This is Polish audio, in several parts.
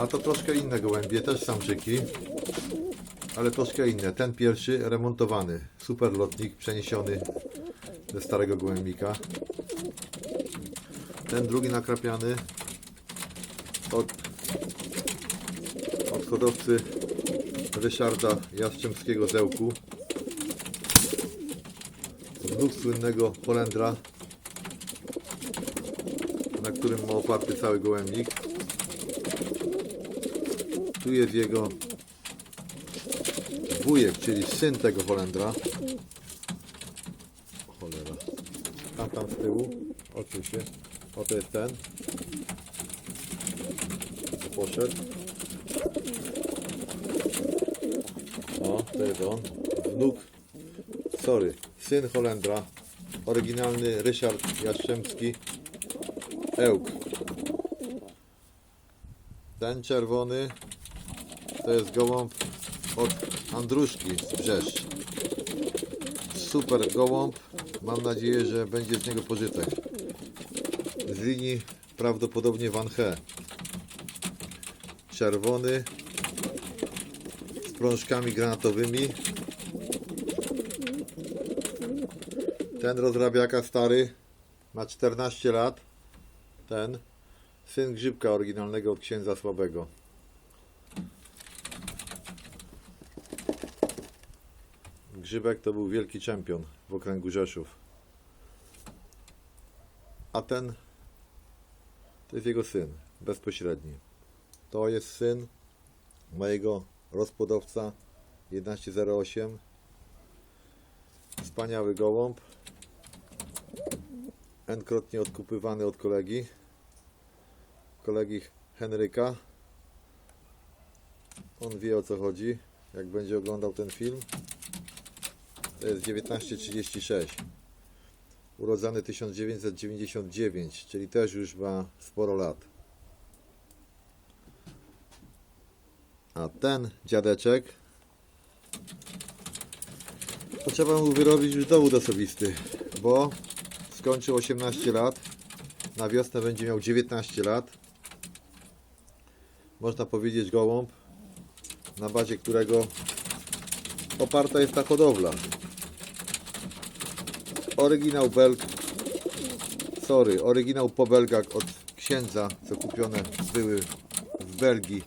A to troszkę inne gołębie, też samczyki. Ale troszkę inne. Ten pierwszy remontowany. Super lotnik przeniesiony ze starego gołębnika. Ten drugi nakrapiany od, od hodowcy Ryszarda Jastrzębskiego Zełku. Wnuk słynnego Holendra, na którym ma oparty cały gołębnik. Tu jest jego wujek, czyli syn tego Holendra. Cholera. Tam, tam z tyłu. Odczuł się. Oto jest ten. To poszedł. O, to jest on. Wnuk. Sorry. Syn Holendra. Oryginalny Ryszard Jastrzębski. Ełk. Ten czerwony to jest gołąb od Andruszki z Brzeszcz. Super gołąb. Mam nadzieję, że będzie z niego pożytek. Z linii prawdopodobnie Van He. Czerwony z prążkami granatowymi. Ten rozrabiaka stary ma 14 lat. Ten syn Grzybka oryginalnego od księdza Słabego. Grzybek to był wielki czempion w okręgu Rzeszów. A ten to jest jego syn, bezpośredni. To jest syn mojego rozpłodowca 1108. Wspaniały gołąb. N-krotnie odkupywany od kolegi. Kolegi Henryka. On wie o co chodzi, jak będzie oglądał ten film. To jest 1936. Urodzony 1999, czyli też już ma sporo lat. A ten dziadeczek to trzeba mu wyrobić już dowód osobisty, bo skończył 18 lat. Na wiosnę będzie miał 19 lat. Można powiedzieć gołąb, na bazie którego oparta jest ta hodowla. Oryginał Belg, sorry, oryginał po Belgach od księdza, co kupione były w Belgii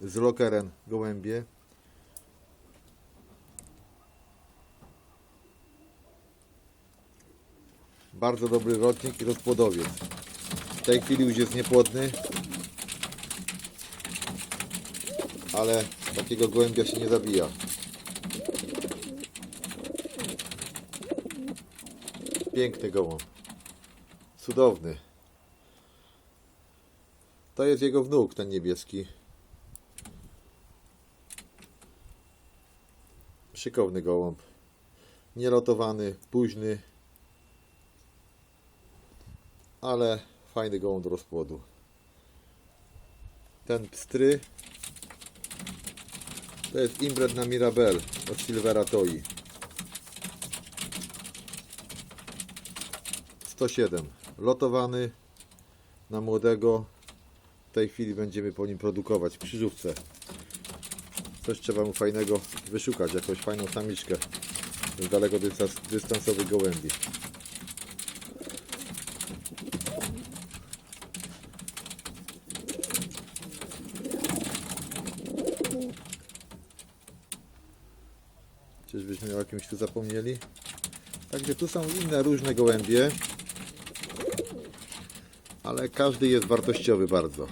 z Lokeren gołębie. Bardzo dobry lotnik i rozpłodowiec. W tej chwili już jest niepłodny, ale takiego gołębia się nie zabija. Piękny gołąb. Cudowny. To jest jego wnuk, ten niebieski. Szykowny gołąb. Nielotowany, późny. Ale fajny gołąb do rozpłodu. Ten pstry to jest imbred na Mirabel od Silvera Toi. 107. Lotowany na młodego. W tej chwili będziemy po nim produkować w krzyżówce. Coś trzeba mu fajnego wyszukać, jakąś fajną samiczkę z daleko dystans- dystansowych gołębi. Czyżbyśmy o jakimś tu zapomnieli? Także tu są inne różne gołębie, ale każdy jest wartościowy bardzo.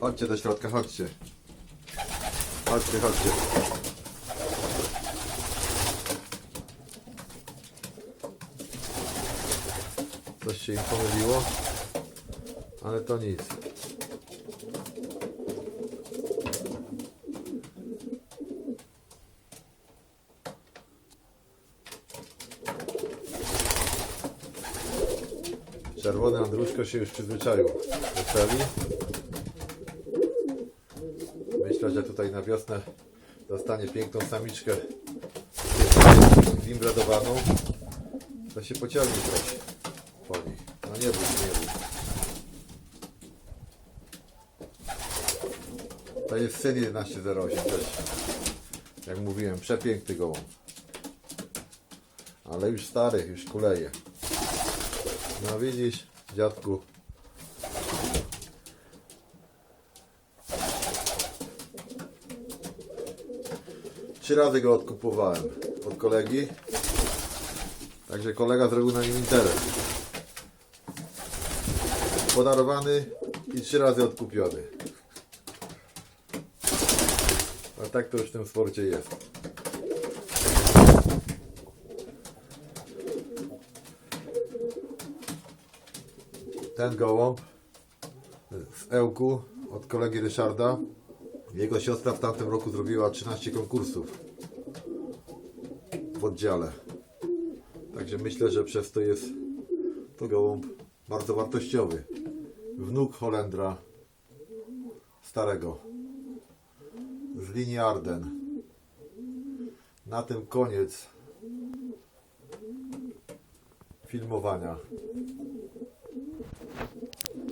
Chodźcie do środka, chodźcie. Chodźcie, chodźcie. Coś się im pomyliło, ale to nic. Czerwony Andruszko się już przyzwyczaił do celi. Myślę, że tutaj na wiosnę dostanie piękną samiczkę zimbradowaną. To się pociągnie trochę po nich. No nie bój, nie bój. To jest syn 1108 też. Jak mówiłem, przepiękny gołąb. Ale już stary, już kuleje. No widzisz, dziadku. Trzy razy go odkupowałem od kolegi. Także kolega zrobił na nim interes. Podarowany i trzy razy odkupiony. A tak to już w tym sporcie jest. Ten gołąb z Ełku od kolegi Ryszarda. Jego siostra w tamtym roku zrobiła 13 konkursów w oddziale. Także myślę, że przez to jest to gołąb bardzo wartościowy. Wnuk Holendra starego z linii Arden. Na tym koniec filmowania.